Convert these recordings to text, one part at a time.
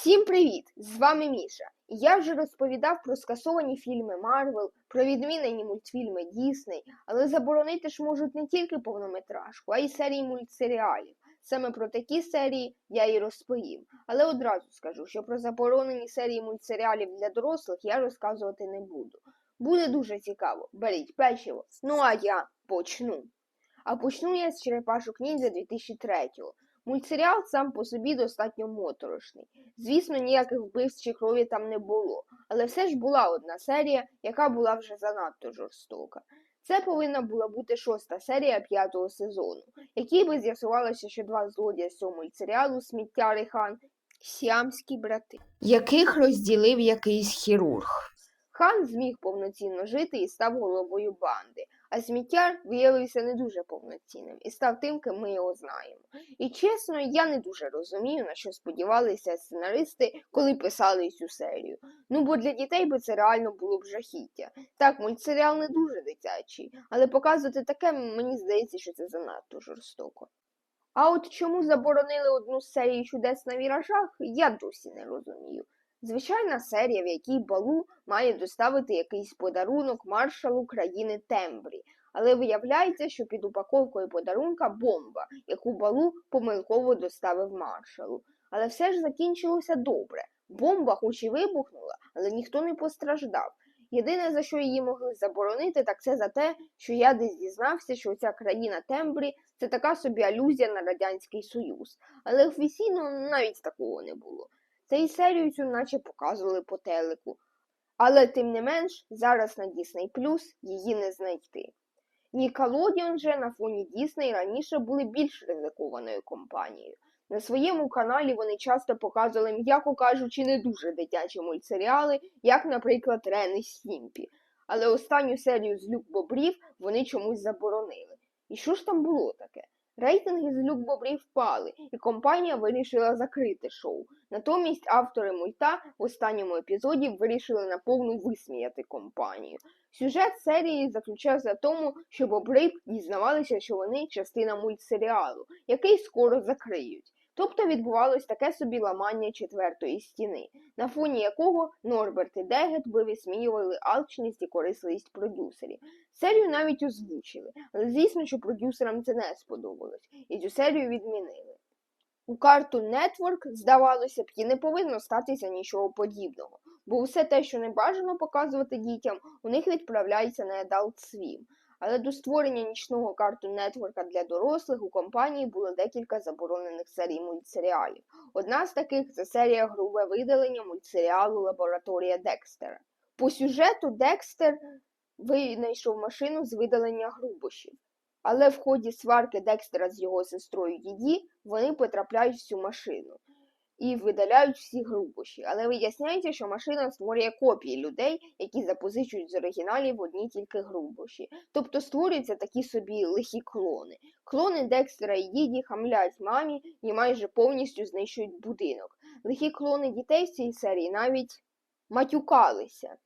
Всім привіт! З вами Міша. Я вже розповідав про скасовані фільми Марвел, про відмінені мультфільми Дісней, але заборонити ж можуть не тільки повнометражку, а й серії мультсеріалів. Саме про такі серії я і розповім. Але одразу скажу, що про заборонені серії мультсеріалів для дорослих я розказувати не буду. Буде дуже цікаво. Беріть печиво. Ну а я почну. А почну я з Черепашок Ніндзя 2003-го. Мультсеріал сам по собі достатньо моторошний. Звісно, ніяких вбивств чи крові там не було, але все ж була одна серія, яка була вже занадто жорстока. Це повинна була бути шоста серія п'ятого сезону, якій би з'ясувалося, що два злодія з цього мультсеріалу сміття Хан сіамські брати, яких розділив якийсь хірург. Хан зміг повноцінно жити і став головою банди, а сміттяр виявився не дуже повноцінним і став тим, ким ми його знаємо. І чесно, я не дуже розумію, на що сподівалися сценаристи, коли писали цю серію. Ну бо для дітей би це реально було б жахіття. Так, мультсеріал не дуже дитячий, але показувати таке мені здається, що це занадто жорстоко. А от чому заборонили одну з серій чудес на віражах, я досі не розумію. Звичайна серія, в якій Балу має доставити якийсь подарунок маршалу країни Тембрі. Але виявляється, що під упаковкою подарунка бомба, яку Балу помилково доставив маршалу. Але все ж закінчилося добре. Бомба хоч і вибухнула, але ніхто не постраждав. Єдине, за що її могли заборонити, так це за те, що я десь дізнався, що ця країна Тембрі це така собі алюзія на Радянський Союз. Але офіційно навіть такого не було. Та й серію цю наче показували по телеку. Але тим не менш, зараз на Disney Plus її не знайти. Nickelodeon же на фоні Disney раніше були більш ризикованою компанією. На своєму каналі вони часто показували, м'яко кажучи, не дуже дитячі мультсеріали, як, наприклад, Рен і Стімпі. Але останню серію з Люк Бобрів вони чомусь заборонили. І що ж там було таке? Рейтинги з Люк Бобрів впали, і компанія вирішила закрити шоу. Натомість автори мульта в останньому епізоді вирішили наповну висміяти компанію. Сюжет серії заключався в тому, що бобри дізнавалися, що вони частина мультсеріалу, який скоро закриють. Тобто відбувалось таке собі ламання четвертої стіни, на фоні якого Норберт і Дегет висміювали алчність і корисливість продюсерів. Серію навіть озвучили, але звісно, що продюсерам це не сподобалось, і цю серію відмінили. У Cartoon Network, здавалося б, і не повинно статися нічого подібного, бо все те, що не бажано показувати дітям, у них відправляється на Adult Swim. Але до створення нічного Cartoon Network для дорослих у компанії було декілька заборонених серій мультсеріалів. Одна з таких це серія грубе видалення мультсеріалу Лабораторія Декстера. По сюжету Декстер винайшов машину з видалення грубощів. Але в ході сварки Декстера з його сестрою Діді вони потрапляють в цю машину і видаляють всі грубощі. Але виясняється, що машина створює копії людей, які запозичують з оригіналів одні тільки грубощі. Тобто створюються такі собі лихі клони. Клони Декстера і Діді хамлять мамі і майже повністю знищують будинок. Лихі клони дітей в цій серії навіть матюкалися.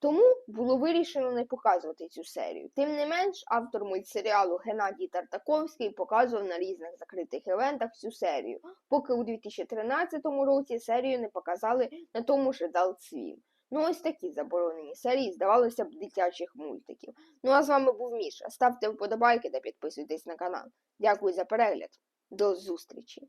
Тому було вирішено не показувати цю серію. Тим не менш, автор мультсеріалу Геннадій Тартаковський показував на різних закритих івентах цю серію, поки у 2013 році серію не показали на тому ж Adult Swim. Ну ось такі заборонені серії, здавалося б, дитячих мультиків. Ну а з вами був Міша. Ставте вподобайки та підписуйтесь на канал. Дякую за перегляд. До зустрічі!